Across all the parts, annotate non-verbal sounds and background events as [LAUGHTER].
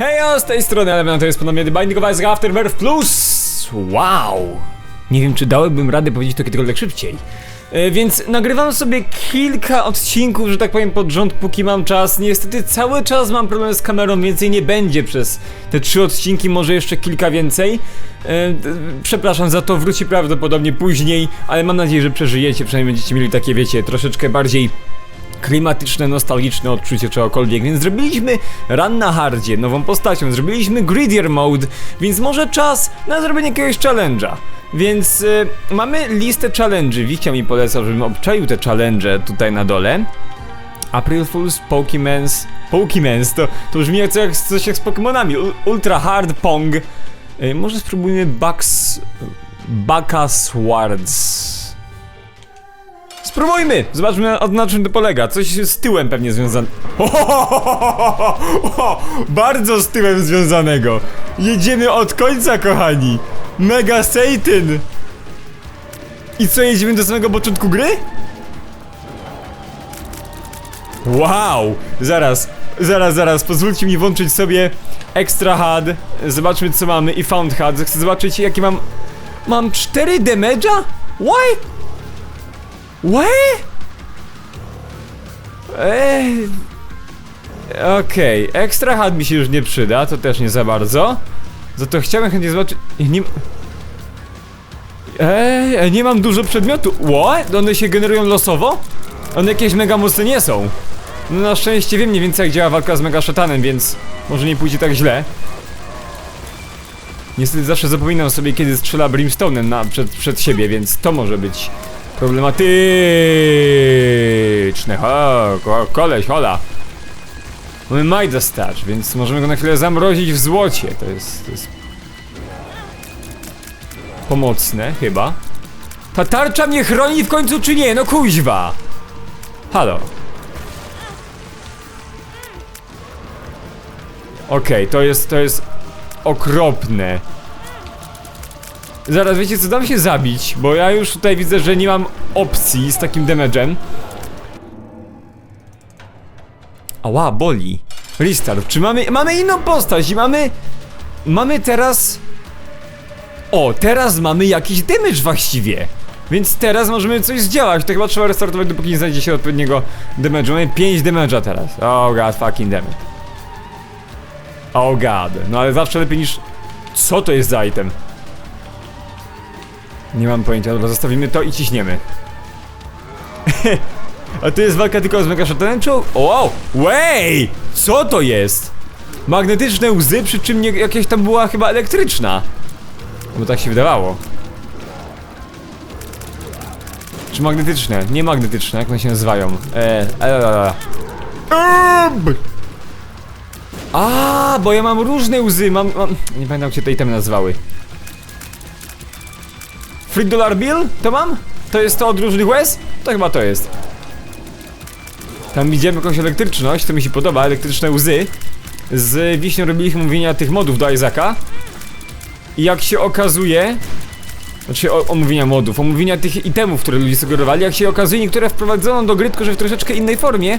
Hejo, z tej strony Element, to jest ponownie The Binding of Isaac Afterbirth Plus! Wow! Nie wiem, czy dałbym radę powiedzieć to kiedykolwiek szybciej. E, więc nagrywam sobie kilka odcinków, że tak powiem, pod rząd, póki mam czas. Niestety cały czas mam problem z kamerą, więcej nie będzie przez te trzy odcinki, może jeszcze kilka więcej. E, przepraszam za to, wróci prawdopodobnie później, ale mam nadzieję, że przeżyjecie, przynajmniej będziecie mieli takie, wiecie, troszeczkę bardziej klimatyczne, nostalgiczne odczucie czegokolwiek, więc zrobiliśmy Run na hardzie, nową postacią, zrobiliśmy Greedier Mode, więc może czas na zrobienie jakiegoś challenge'a. Więc y, mamy listę challenge'y, Wichcia mi polecał, żebym obczaił te challenge tutaj na dole. April Fools, Pokemans, Pokemans, to, to brzmi jak coś, coś jak z Pokemonami, U- Ultra Hard Pong. Y, może spróbujmy Bucks... Baka Swords. Spróbujmy! Zobaczmy na, czym to polega. Coś z tyłem pewnie związane. [LAUGHS] Bardzo z tyłem związanego. Jedziemy od końca, kochani. Mega Satan. I co, jedziemy do samego początku gry? Wow! Zaraz, zaraz, zaraz. Pozwólcie mi włączyć sobie Extra HUD. Zobaczmy co mamy i Found HUD. Chcę zobaczyć jaki mam... Mam 4 damage'a? Why? What? Eee. Okej, ekstra had mi się już nie przyda, to też nie za bardzo. Za to chciałem chętnie zobaczyć. Nie. Eee, nie mam dużo przedmiotu. What? One się generują losowo? One jakieś mega mocne nie są. No na szczęście wiem mniej więcej jak działa walka z mega szatanem, więc może nie pójdzie tak źle. Niestety zawsze zapominam sobie kiedy strzela Brimstone'em na, przed, przed siebie, więc to może być problematyczne. Ho, ko, koleś, hola. Mamy Majda Starch, więc możemy go na chwilę zamrozić w złocie. To jest, to jest... Pomocne, chyba. Ta tarcza mnie chroni w końcu, czy nie? No kuźwa! Halo. Okej, to jest, to jest okropne. Zaraz, wiecie co, dam się zabić, bo ja już tutaj widzę, że nie mam opcji z takim damage'em. Ała, boli. Restart, czy mamy, mamy inną postać i mamy... Mamy teraz... O, teraz mamy jakiś damage właściwie. Więc teraz możemy coś zdziałać, to chyba trzeba restartować dopóki nie znajdzie się odpowiedniego damage'u. Mamy 5 damage'a teraz. Oh god, fucking damage. Oh god, no ale zawsze lepiej niż... Co to jest za item? Nie mam pojęcia, dobra, zostawimy to i ciśniemy. [LAUGHS] A to jest walka tylko z Mega Shatonem, czy... Wow! Wey! Co to jest? Magnetyczne łzy, przy czym nie, jakieś tam była chyba elektryczna. Bo tak się wydawało. Czy magnetyczne? Nie magnetyczne, jak one się nazywają? Eee, e, Ebb! A, bo ja mam różne łzy, mam, mam... Nie pamiętam jak się te itemy nazywały. Free Dollar Bill? To mam? To jest to od różnych łez? To chyba to jest. Tam widziałem jakąś elektryczność, to mi się podoba, elektryczne łzy. Z Wiśnią robiliśmy omówienia tych modów do Isaaca. I jak się okazuje... Znaczy o, omówienia modów, omówienia tych itemów, które ludzie sugerowali, jak się okazuje, niektóre wprowadzono do gry, tylko że w troszeczkę innej formie,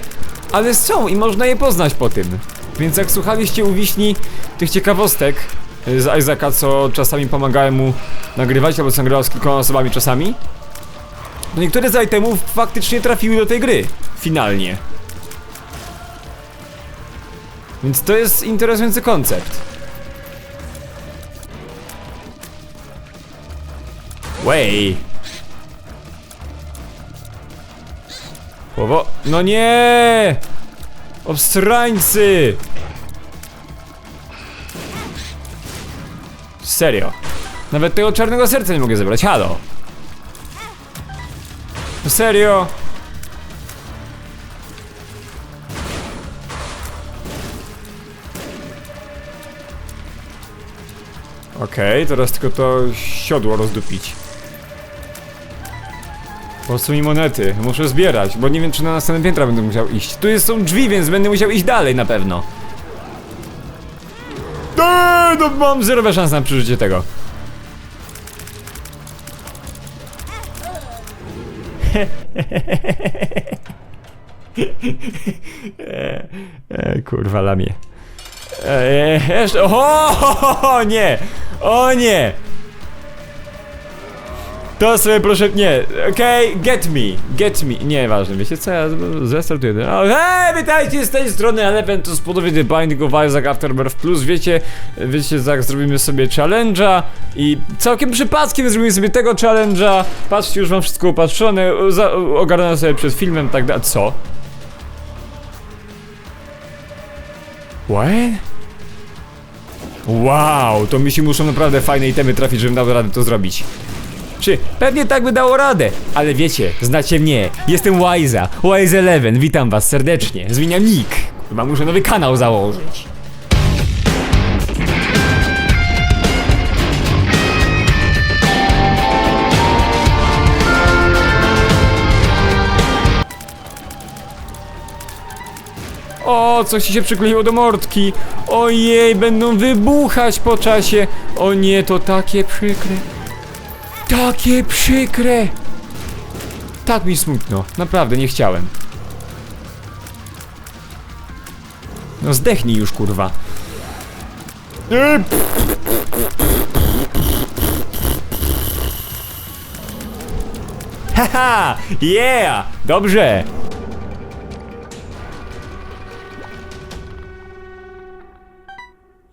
ale są i można je poznać po tym. Więc jak słuchaliście u Wiśni tych ciekawostek z Isaaca, co czasami pomagałem mu nagrywać, albo co nagrywał z kilkoma osobami czasami, to niektóre z itemów faktycznie trafiły do tej gry. Finalnie. Więc to jest interesujący koncept. Way. Słowo. No nie! Obstrańcy! Serio. Nawet tego czarnego serca nie mogę zebrać. Halo. No Serio? Okej, teraz tylko to siodło rozdupić. Po mi monety, muszę zbierać, bo nie wiem czy na następne piętra będę musiał iść. Tu jest, są drzwi, więc będę musiał iść dalej na pewno. No mam zerowe szans na przeżycie tego. [LAUGHS] e, e, kurwa lamie. Jeszcze. [LAUGHS] O, nie! O nie! To sobie proszę. Nie, okej, get me, get me. Nieważne, wiecie co, ja z- zrestartuję. O, hej, witajcie z tej strony Eleven, to spodoby The Binding of Isaac Afterbirth Plus. Wiecie, wiecie, tak zrobimy sobie challenge'a i całkiem przypadkiem zrobimy sobie tego challenge'a. Patrzcie, już mam wszystko upatrzone, ogarnę sobie przed filmem, tak dalej. Co? What? Wow, to mi się muszą naprawdę fajne itemy trafić, żebym dał radę to zrobić. Czy pewnie tak by dało radę, ale wiecie, znacie mnie, jestem Wiza, Wise Eleven, witam was serdecznie, zmieniam nick, chyba muszę nowy kanał założyć. O, coś się przykleiło do mordki. Ojej, będą wybuchać po czasie. O nie, to takie przykre. Takie przykre! Tak mi smutno, naprawdę nie chciałem. No zdechnij już, kurwa. Haha! Yeah! Dobrze!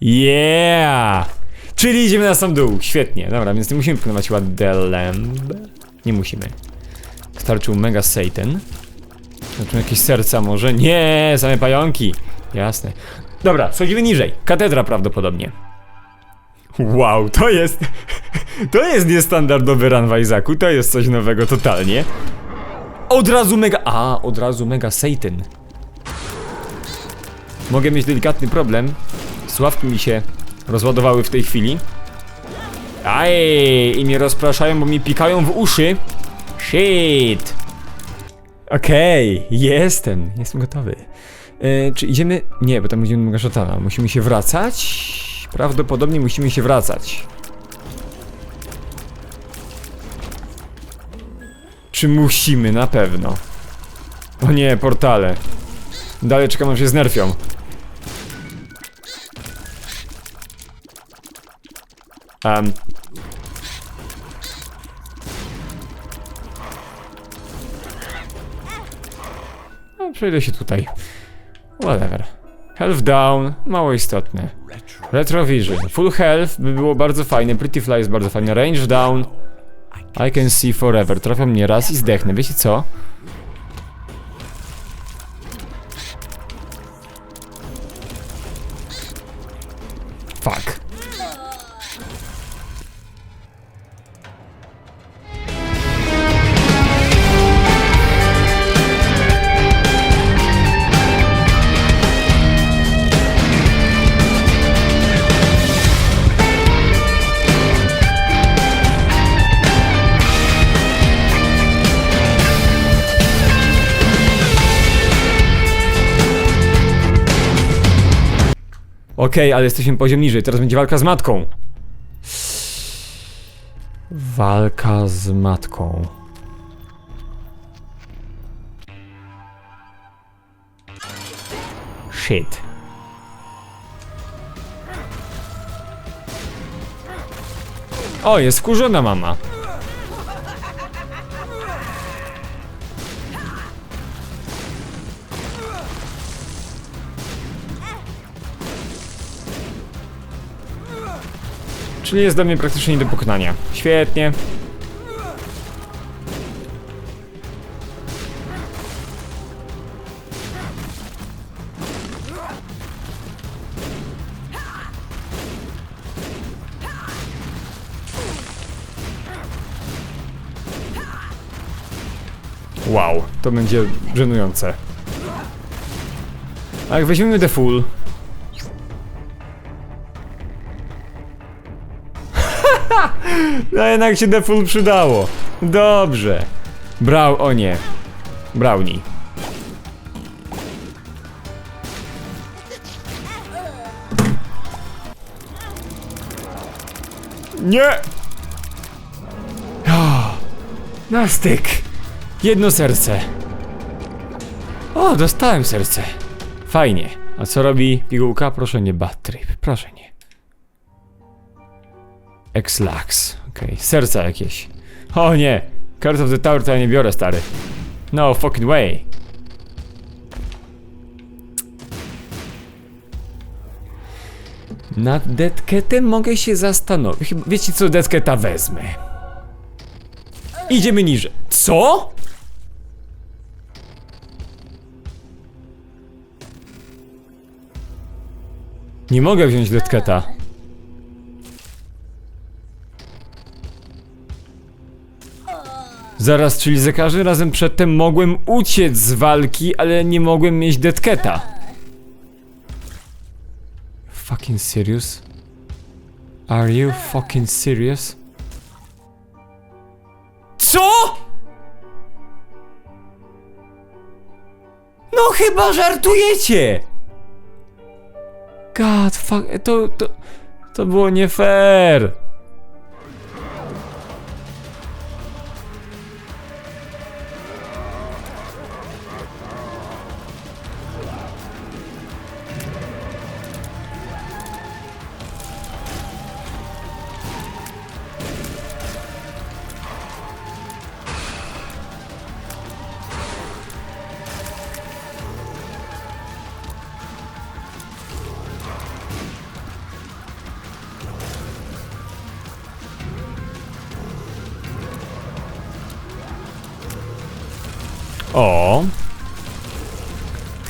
Yeah! Czyli idziemy na sam dół. Świetnie. Dobra, więc nie musimy pokonywać ładelemb. Nie musimy. Starczył Mega Satan. Znaczy jakieś serca może? Nie, same pająki. Jasne. Dobra, schodzimy niżej. Katedra prawdopodobnie. Wow, to jest... [LAUGHS] To jest niestandardowy run w. To jest coś nowego totalnie. Od razu mega... A, od razu Mega Satan. Mogę mieć delikatny problem. Sławki mi się rozładowały w tej chwili. Aj, i mnie rozpraszają, bo mi pikają w uszy. Shit. Okej, jestem, jestem gotowy. E, czy idziemy? Nie, bo tam idziemy do Gaszatana. Musimy się wracać? Prawdopodobnie musimy się wracać. Czy musimy? Na pewno. O nie, portale. Dalej czekam aż się znerfią. Um. No, przejdę się tutaj. Whatever. Health down, mało istotne. Retrovision. Full health by było bardzo fajne. Pretty fly jest bardzo fajne. Range down. I can see forever. Trafią mnie raz i zdechnę. Wiecie co? Okej, ale jesteśmy poziom niżej. Teraz będzie walka z matką. Walka z matką. Shit. O, jest wkurzona mama. Czyli jest do mnie praktycznie nie do pokonania. Świetnie. Wow, to będzie żenujące. A jak weźmiemy The Full, No jednak się Full przydało. Dobrze. Brał, o nie. Brownie. Nie! O, na styk. Jedno serce. O, dostałem serce. Fajnie. A co robi pigułka? Proszę nie bad trip, proszę nie. X-Lax, okej, serca jakieś. O nie, Card of the Tower to ja nie biorę, stary. No fucking way. Nad Deadcatem mogę się zastanowić. Wiecie co, Deadcata wezmę. Idziemy niżej. Co? Nie mogę wziąć Deadcata. Zaraz, czyli za każdym razem przedtem mogłem uciec z walki, ale nie mogłem mieć Deadcata. Fucking serious? Are you fucking serious? Co? No chyba żartujecie! God, fuck, to, to, to było nie fair.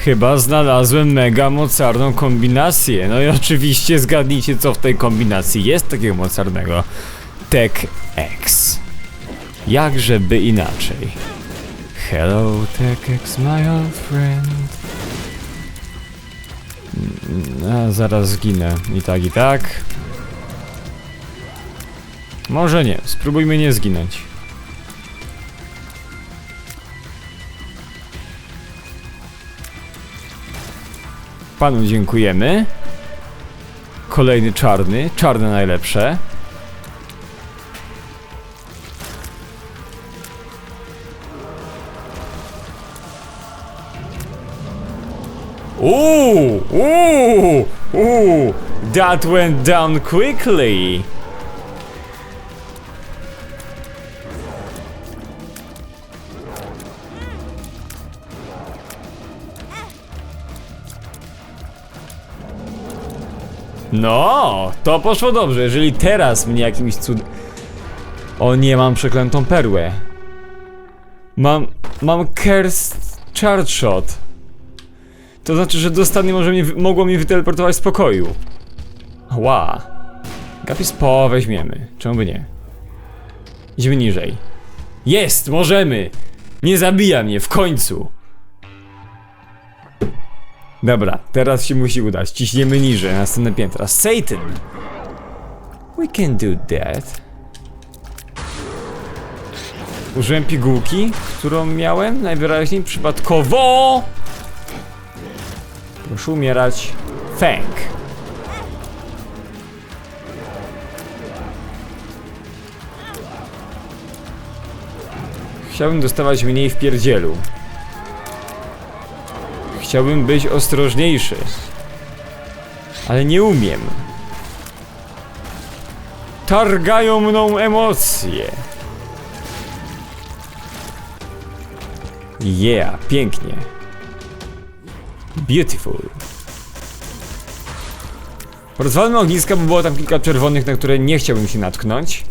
Chyba znalazłem mega mocarną kombinację. No i oczywiście zgadnijcie co w tej kombinacji jest takiego mocarnego. Tech X. Jakżeby inaczej. Hello Tech X, my old friend. Mm, A, zaraz zginę. I tak, i tak. Może nie. Spróbujmy nie zginąć. Panu dziękujemy. Kolejny czarny. Czarne najlepsze. Ooh, ooh, ooh, that went down quickly. No, to poszło dobrze. Jeżeli teraz mnie jakimś cudem. O nie, mam przeklętą perłę. Mam. Mam Cursed Charge Shot. To znaczy, że dostanie może mnie, mogło mnie wyteleportować z pokoju. Ła. Gapis po weźmiemy. Czemu by nie? Idziemy niżej. Jest! Możemy! Nie zabija mnie, w końcu! Dobra, teraz się musi udać. Ciśniemy niżej, na następne piętra. Satan! We can do that. Użyłem pigułki, którą miałem najwyraźniej przypadkowo. Proszę umierać. Fang. Chciałbym dostawać mniej w pierdzielu. Chciałbym być ostrożniejszy. Ale nie umiem. Targają mną emocje. Yeah, pięknie. Beautiful. Rozwalmy ogniska, bo było tam kilka czerwonych, na które nie chciałbym się natknąć.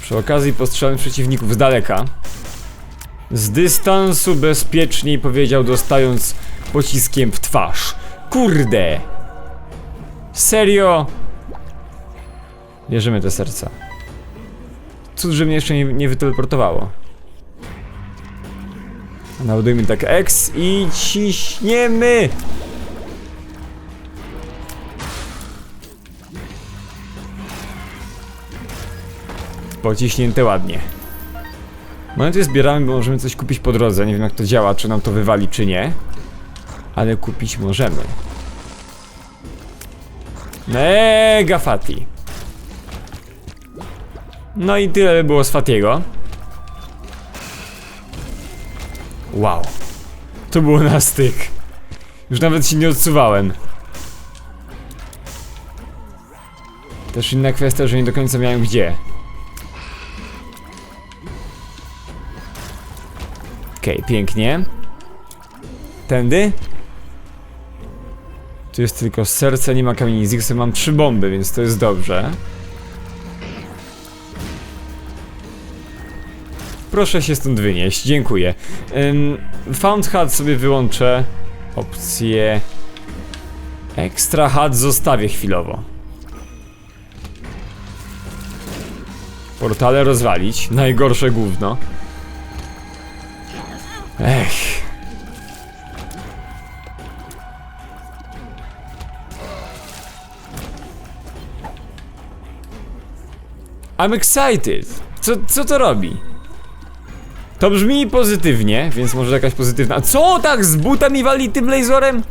Przy okazji postrzelam przeciwników z daleka. Z dystansu bezpieczniej powiedział, dostając pociskiem w twarz. Kurde! Serio? Bierzemy te serca. Cud, że mnie jeszcze nie, nie wyteleportowało. Naładujmy tak X i ciśniemy! Pociśnięte ładnie. Monety zbieramy, bo możemy coś kupić po drodze. Nie wiem jak to działa, czy nam to wywali, czy nie. Ale kupić możemy. Mega Fati. No i tyle by było z Fatiego. Wow. To było na styk. Już nawet się nie odsuwałem. Też inna kwestia, że nie do końca miałem gdzie. Okej, pięknie. Tędy? Tu jest tylko serce, nie ma kamieni. Z X mam trzy bomby, więc to jest dobrze. Proszę się stąd wynieść, dziękuję. Ym, Found HUD sobie wyłączę. Opcję... Extra HUD zostawię chwilowo. Portale rozwalić. Najgorsze gówno. Ech. I'm excited. Co, co to robi? To brzmi pozytywnie, więc może jakaś pozytywna. Co tak z buta mi wali tym laserem?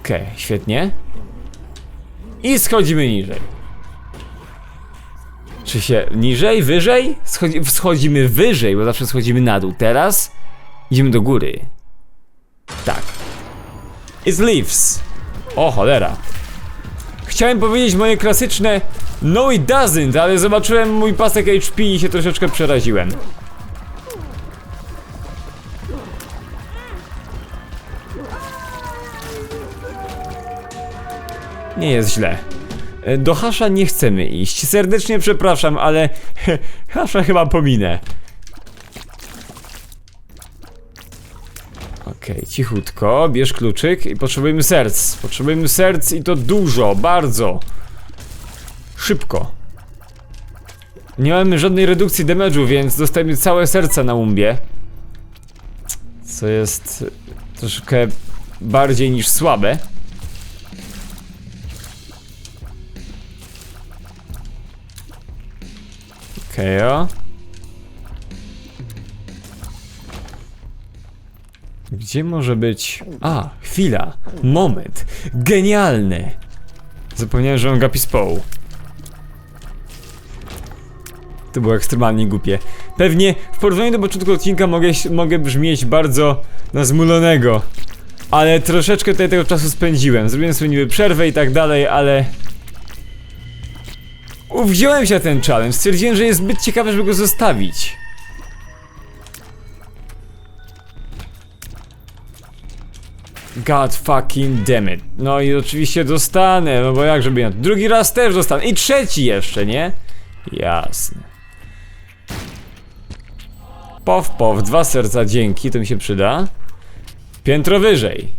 Okej, świetnie. I schodzimy niżej. Czy się niżej, wyżej? Schodzi, schodzimy wyżej, bo zawsze schodzimy na dół. Teraz idziemy do góry. Tak. It leaves. O cholera. Chciałem powiedzieć moje klasyczne No it doesn't, ale zobaczyłem mój pasek HP i się troszeczkę przeraziłem. Nie jest źle. E, Do Hasza nie chcemy iść. Serdecznie przepraszam, ale [LAUGHS] Hasza chyba pominę. Okej, cichutko, bierz kluczyk i potrzebujemy serc. Potrzebujemy serc i to dużo, bardzo. Szybko. Nie mamy żadnej redukcji damage'u, więc dostajemy całe serca na umbie. Co jest troszkę bardziej niż słabe. Okej, o. Gdzie może być... A, chwila, moment, genialny. Zapomniałem, że mam gapi społu. To było ekstremalnie głupie. Pewnie w porównaniu do początku odcinka mogę, mogę brzmieć bardzo na zmulonego. Ale troszeczkę tutaj tego czasu spędziłem. Zrobiłem sobie niby przerwę i tak dalej, ale... Wziąłem się na ten challenge. Stwierdziłem, że jest zbyt ciekawy, żeby go zostawić. God fucking damn it. No i oczywiście dostanę, no bo jak żeby inaczej. Drugi raz też dostanę. I trzeci jeszcze, nie? Jasne. Pow, pow, dwa serca, dzięki, to mi się przyda. Piętro wyżej.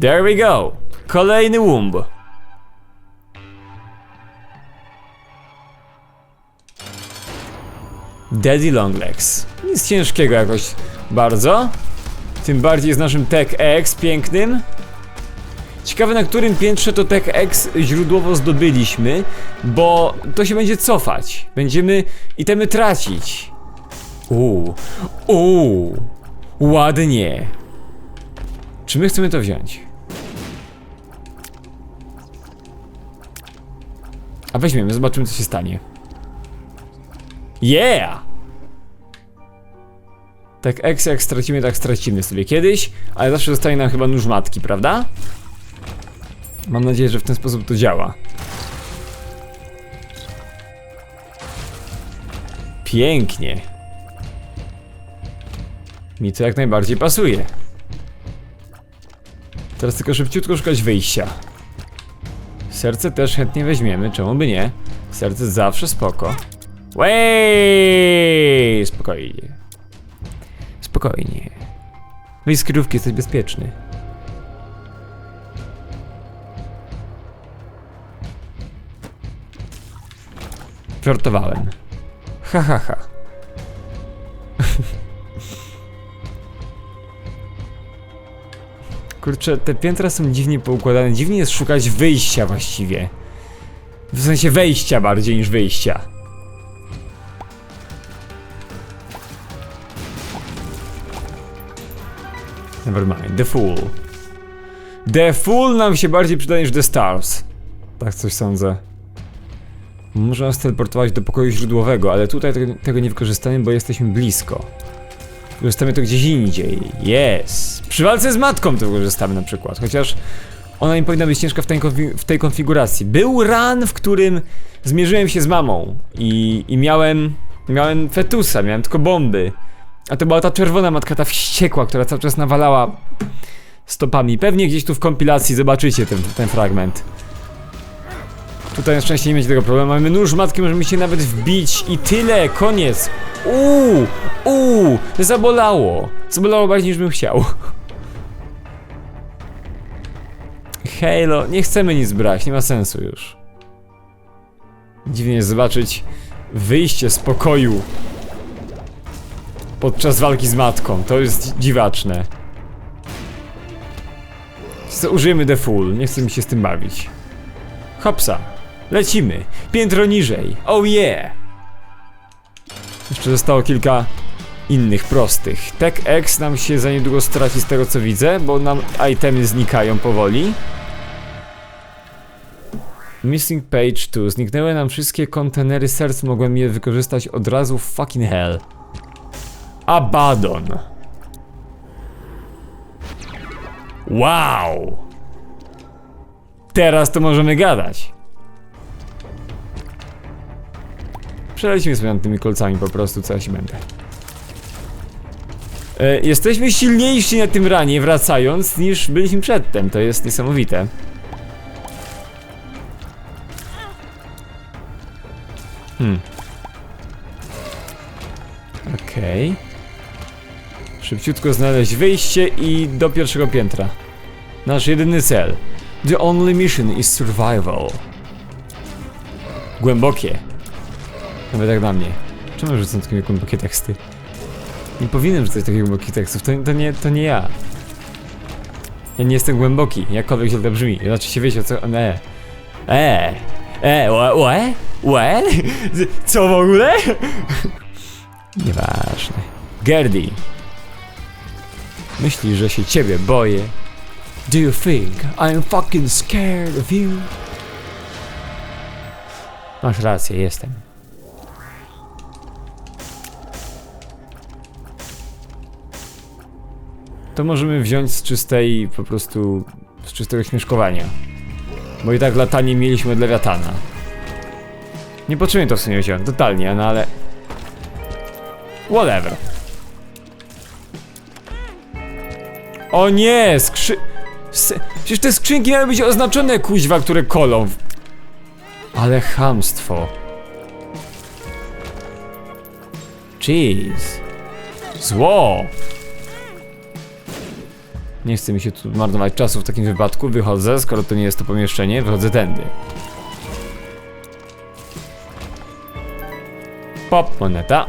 There we go. Kolejny łumb. Daddy Longlegs. Nic ciężkiego jakoś bardzo. Tym bardziej z naszym Tech X pięknym. Ciekawe na którym piętrze to Tech X źródłowo zdobyliśmy, bo to się będzie cofać. Będziemy itemy tracić. Uuu, uuu, ładnie. Czy my chcemy to wziąć? A weźmiemy, zobaczymy co się stanie. Yeah! Tak X jak stracimy, tak stracimy sobie kiedyś, ale zawsze zostaje nam chyba nóż matki, prawda? Mam nadzieję, że w ten sposób to działa. Pięknie. Mi to jak najbardziej pasuje. Teraz tylko szybciutko szukać wyjścia. Serce też chętnie weźmiemy, czemu by nie? Serce zawsze spoko. Wey! Spokojnie. Spokojnie. No i z kryjówki jesteś bezpieczny. Żartowałem. Ha ha ha. [LAUGHS] Kurczę, te piętra są dziwnie poukładane. Dziwnie jest szukać wyjścia właściwie. W sensie wejścia bardziej niż wyjścia. Never mind, The Fool. The Fool nam się bardziej przyda niż The Stars. Tak coś sądzę. Można nas teleportować do pokoju źródłowego, ale tutaj tego, tego nie wykorzystamy, bo jesteśmy blisko. Wykorzystamy to gdzieś indziej. Yes! Przy walce z matką to wykorzystamy na przykład, chociaż ona nie powinna być ciężka w tej, w tej konfiguracji. Był run, w którym zmierzyłem się z mamą i, i miałem, miałem fetusa, miałem tylko bomby. A to była ta czerwona matka, ta wściekła, która cały czas nawalała stopami. Pewnie gdzieś tu w kompilacji zobaczycie ten, ten fragment. Tutaj na szczęście nie będzie tego problemu. Mamy nóż matki, możemy się nawet wbić i tyle, koniec. Uuu, uuu, zabolało. Zabolało bardziej niż bym chciał. Halo, nie chcemy nic brać, nie ma sensu już. Dziwnie zobaczyć wyjście z pokoju podczas walki z matką. To jest dziwaczne. Co, użyjemy the full, nie chcę mi się z tym bawić. Hopsa, lecimy. Piętro niżej. Oh yeah! Jeszcze zostało kilka innych prostych. Tech X nam się za niedługo straci z tego co widzę, bo nam itemy znikają powoli. Missing page 2. Zniknęły nam wszystkie kontenery serc, mogłem je wykorzystać od razu fucking hell. Abaddon. Wow! Teraz to możemy gadać. Przelecimy sobie nad tymi kolcami po prostu, co ja się będę. E, jesteśmy silniejsi na tym ranie wracając niż byliśmy przedtem, to jest niesamowite. Hmm. Okej. Szybciutko znaleźć wyjście i do pierwszego piętra. Nasz jedyny cel. The only mission is survival. Głębokie. Nawet jak dla mnie. Czemu rzucam takie głębokie teksty? Nie powinienem rzucać takich głębokich tekstów, to, to, nie, to nie ja. Ja nie jestem głęboki, jakkolwiek źle to brzmi. Znaczy się wiecie o co... E. E. E. Łe? Łe? [LAUGHS] Co w ogóle? [LAUGHS] Nieważne. Gerdi. Myślisz, że się ciebie boję? Do you think I'm fucking scared of you? Masz rację, jestem. To możemy wziąć z czystej, po prostu, z czystego śmieszkowania. Bo i tak latanie mieliśmy od lewiatana. Nie potrzebuję to w sumie wziąć, totalnie, no ale... Whatever. O nie, skrzy... Przecież te skrzynki miały być oznaczone, kuźwa, które kolą. Ale chamstwo. Jeez. Zło. Nie chce mi się tu marnować czasu w takim wypadku. Wychodzę, skoro to nie jest to pomieszczenie, wychodzę tędy. Pop, moneta.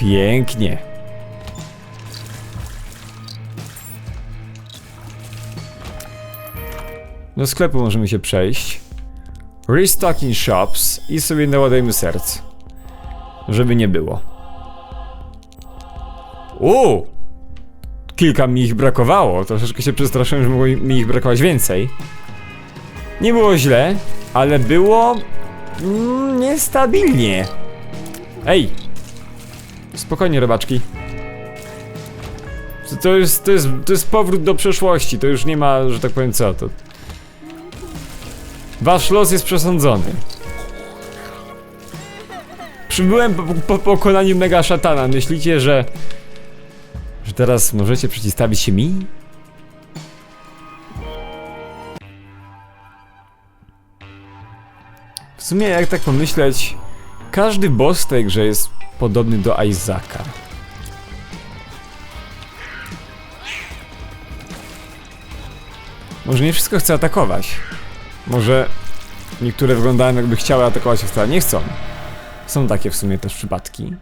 Pięknie. Do sklepu możemy się przejść. Restocking shops i sobie naładujemy serc. Żeby nie było. Uuu! Kilka mi ich brakowało. Troszeczkę się przestraszyłem, że mogło mi ich brakować więcej. Nie było źle, ale było... Mm, niestabilnie. Ej! Spokojnie, robaczki. To, to, jest, to, jest, to jest powrót do przeszłości, to już nie ma, że tak powiem, co to. Wasz los jest przesądzony. Przybyłem po, po pokonaniu mega szatana. Myślicie, że. że teraz możecie przeciwstawić się mi? W sumie, jak tak pomyśleć, każdy boss w tej grze jest podobny do Isaaca. Może nie wszystko chce atakować. Może niektóre wyglądają jakby chciały atakować, a wcale nie chcą. Są takie w sumie też przypadki.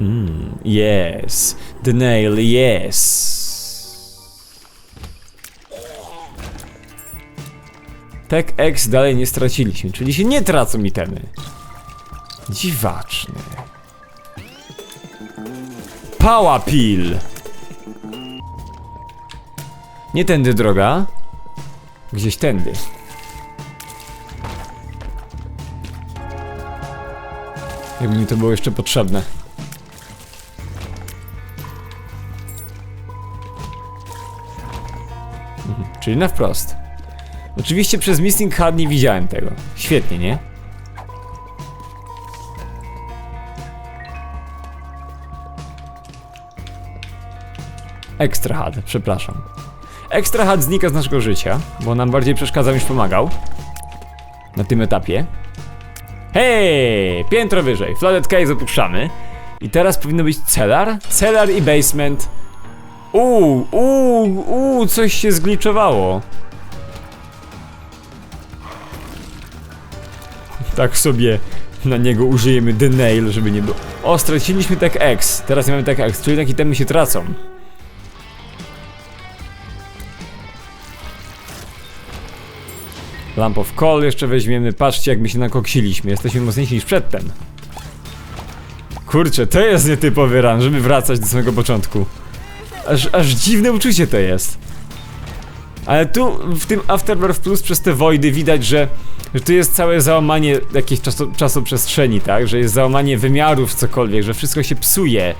Mm, yes. The nail, yes. Tech X dalej nie straciliśmy, czyli się nie tracą itemy. Dziwaczne. Power Pill. Nie tędy droga. Gdzieś tędy. Jakby mi to było jeszcze potrzebne. Mhm, Czyli na wprost. Oczywiście przez Missing Hard nie widziałem tego. Świetnie, nie? Extra HUD, przepraszam. Extra HUD znika z naszego życia, bo nam bardziej przeszkadzał niż pomagał. Na tym etapie. Hej! Piętro wyżej. Flooded Cave opuszczamy. I teraz powinno być celar? Celar i basement. Uuu, uuu, uuu, coś się zgliczowało. Tak sobie na niego użyjemy The Nail, żeby nie było. O, straciliśmy tak X. Teraz nie mamy tak X, czyli takie temy się tracą. Lamp of Call jeszcze weźmiemy. Patrzcie, jak my się nakoksiliśmy. Jesteśmy mocniejsi niż przedtem. Kurczę, to jest nietypowy run, żeby wracać do samego początku. Aż, aż dziwne uczucie to jest. Ale tu w tym Afterbirth Plus przez te wojdy widać, że, że tu jest całe załamanie jakiejś czaso, czasoprzestrzeni, tak? Że jest załamanie wymiarów, cokolwiek, że wszystko się psuje.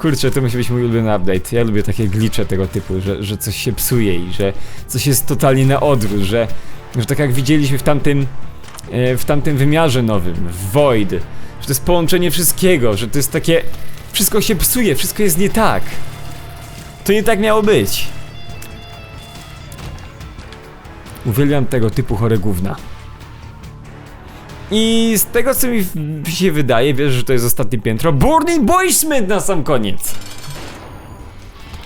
Kurczę, to musi być mój ulubiony update. Ja lubię takie glicze tego typu, że, że coś się psuje i że coś jest totalnie na odwrót, że, że tak jak widzieliśmy w tamtym, e, w tamtym wymiarze nowym, w Void, że to jest połączenie wszystkiego, że to jest takie... Wszystko się psuje, wszystko jest nie tak. To nie tak miało być. Uwielbiam tego typu chore gówna. I z tego co mi się wydaje, wiesz, że to jest ostatnie piętro. Burning Basement na sam koniec!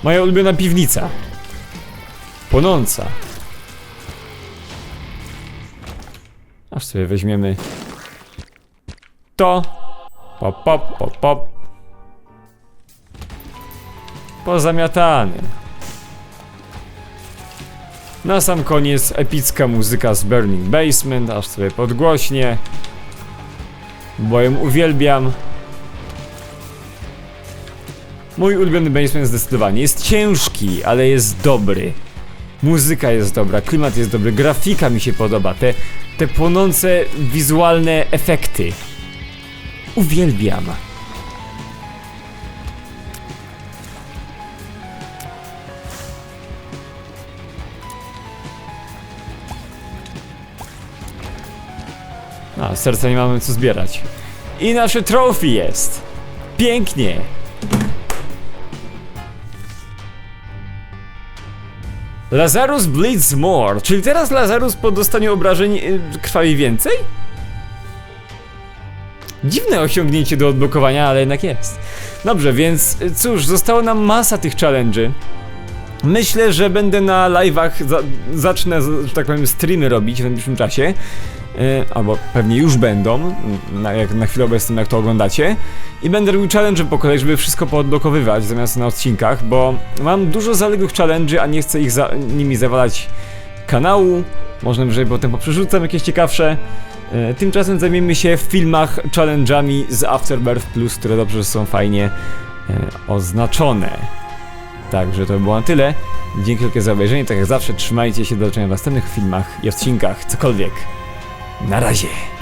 Moja ulubiona piwnica. Płonąca. Aż sobie weźmiemy to. Pop, pop, pop, pop. Pozamiatany. Na sam koniec epicka muzyka z Burning Basement, aż sobie podgłośnie. Bo ją uwielbiam. Mój ulubiony basement zdecydowanie jest ciężki, ale jest dobry. Muzyka jest dobra, klimat jest dobry, grafika mi się podoba, te, te płonące wizualne efekty. Uwielbiam. A, serca nie mamy co zbierać. I nasze trophy jest. Pięknie. Lazarus bleeds more, czyli teraz Lazarus po dostaniu obrażeń y, krwawi więcej? Dziwne osiągnięcie do odblokowania, ale jednak jest. Dobrze, więc y, cóż, zostało nam masa tych challenge'y. Myślę, że będę na live'ach, za, zacznę, że tak powiem, streamy robić w najbliższym czasie. E, albo pewnie już będą, na, jak na chwilę obecną jak to oglądacie. I będę robił challenge po kolei, żeby wszystko poodblokowywać zamiast na odcinkach, bo mam dużo zaległych challenge'y, a nie chcę ich za, nimi zawalać kanału. Można, że potem poprzerzucam jakieś ciekawsze. E, tymczasem zajmiemy się w filmach challenge'ami z Afterbirth Plus, które dobrze są fajnie e, oznaczone. Także to by było na tyle. Dzięki wielkie za obejrzenie. Tak jak zawsze, trzymajcie się do zobaczenia w następnych filmach i odcinkach. Cokolwiek. Na razie.